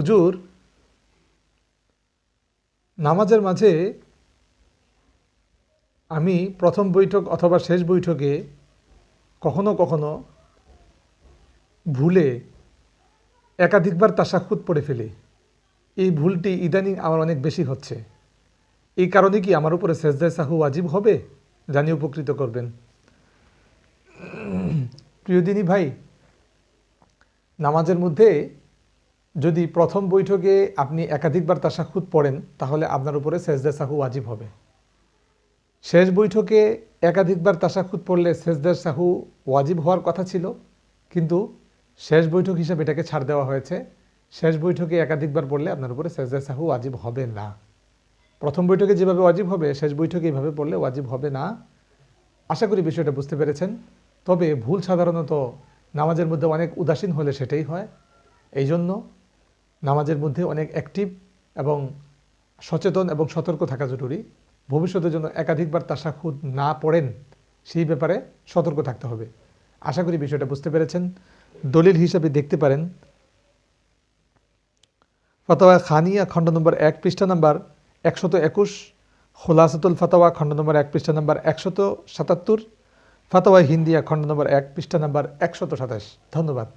হুজুর, নামাজের মাঝে আমি প্রথম বৈঠক অথবা শেষ বৈঠকে কখনো কখনো ভুলে একাধিকবার তাসাক্ষুত পড়ে ফেলি। এই ভুলটি ইদানিং আমার অনেক বেশি হচ্ছে। এই কারণে কি আমার উপরে সেজদায় সাহু ওয়াজিব হবে? জানিয়ে উপকৃত করবেন। প্রিয়দিনী ভাই, নামাজের মধ্যে যদি প্রথম বৈঠকে আপনি একাধিকবার তাসাক্ষুত পড়েন, তাহলে আপনার উপরে সেজদা সাহু ওয়াজিব হবে। শেষ বৈঠকে একাধিকবার তাসাক্ষুত পড়লে সেজদার সাহু ওয়াজিব হওয়ার কথা ছিল, কিন্তু শেষ বৈঠক হিসাবে এটাকে ছাড় দেওয়া হয়েছে। শেষ বৈঠকে একাধিকবার পড়লে আপনার উপরে সেজদার সাহু ওয়াজিব হবে না। প্রথম বৈঠকে যেভাবে ওয়াজিব হবে, শেষ বৈঠকে এইভাবে পড়লে ওয়াজিব হবে না। আশা করি বিষয়টা বুঝতে পেরেছেন। তবে ভুল সাধারণত নামাজের মধ্যে অনেক উদাসীন হলে সেটাই হয়। এই জন্য নামাজের মধ্যে অনেক অ্যাক্টিভ এবং সচেতন এবং সতর্ক থাকা জরুরি। ভবিষ্যতের জন্য একাধিকবার তাসাখুদ না পড়েন, সেই ব্যাপারে সতর্ক থাকতে হবে। আশা করি বিষয়টা বুঝতে পেরেছেন। দলিল হিসাবে দেখতে পারেন। ফতোয়া খানিয়া, খণ্ড নম্বর এক, পৃষ্ঠা নম্বর একশত একুশ, খোলাসাতুল ফতোয়া, খণ্ড নম্বর এক, পৃষ্ঠা নম্বর একশত সাতাত্তর, ফতোয়া হিন্দিয়া, খণ্ড নম্বর এক, পৃষ্ঠা নম্বর একশত সাতাশ। ধন্যবাদ।